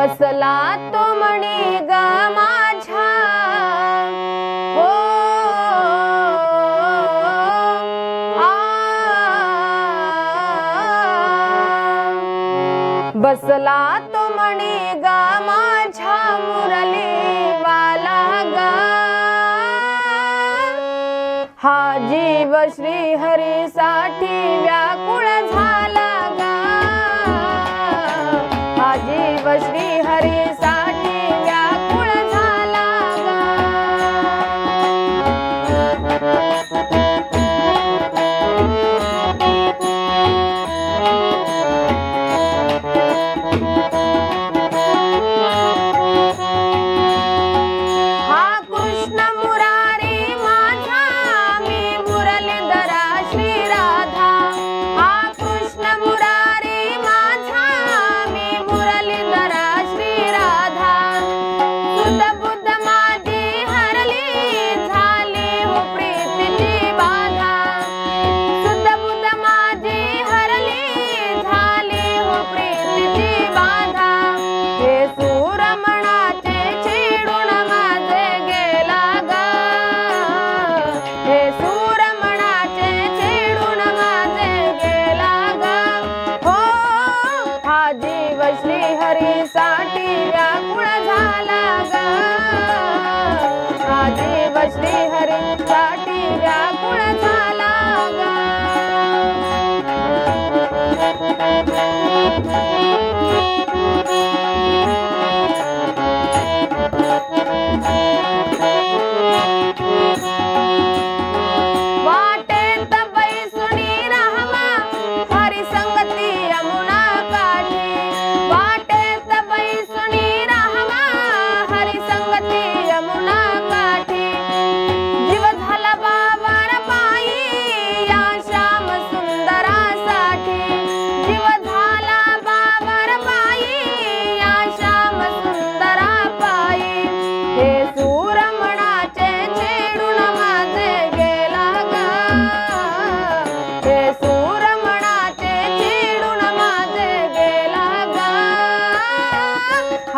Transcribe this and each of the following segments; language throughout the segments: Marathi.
बसला तो मणी ग माझ्या. हो बसला तो मणी ग माझ्या मुरलीवाला ग. हा जीव श्री हरी साठी व्याकुळ झाला ग. हा जीव श्री हरे श्री हरी साठी व्याकुळ झाला ग. हरी साठी व्याकुळ झाला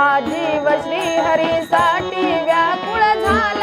हा जीव श्री हरीसाठी व्याकुळ झाला.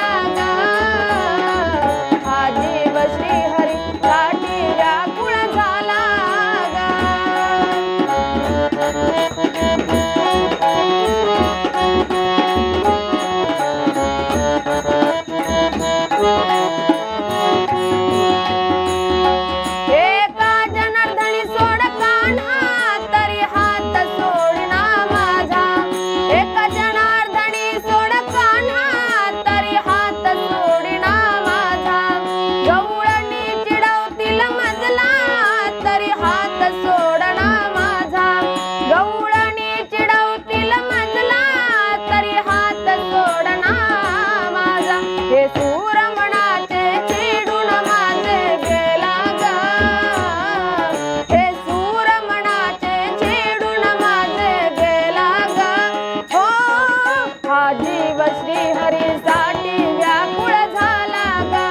सर्व श्री साठी व्याकुळ झाला का?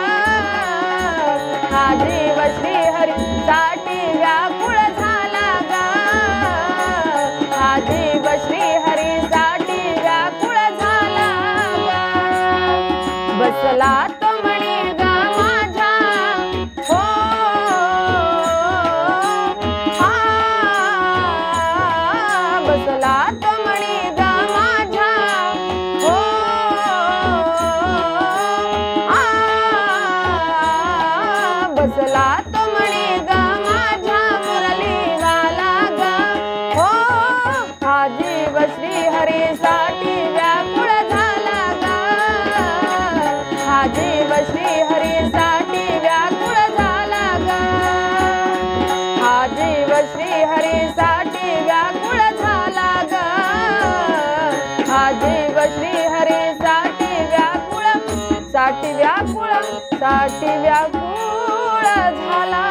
हा जीव श्रीहरी साठी व्याकुळ झाला का? हा जीव श्रीहरी साठी व्याकुळ झाला गा बसला तो म्हणे श्री हरीसाठी व्याकुळ झाला ग. हा जीव श्री हरीसाठी व्याकुळसाठी व्याकुळसाठी व्याकुळ झाला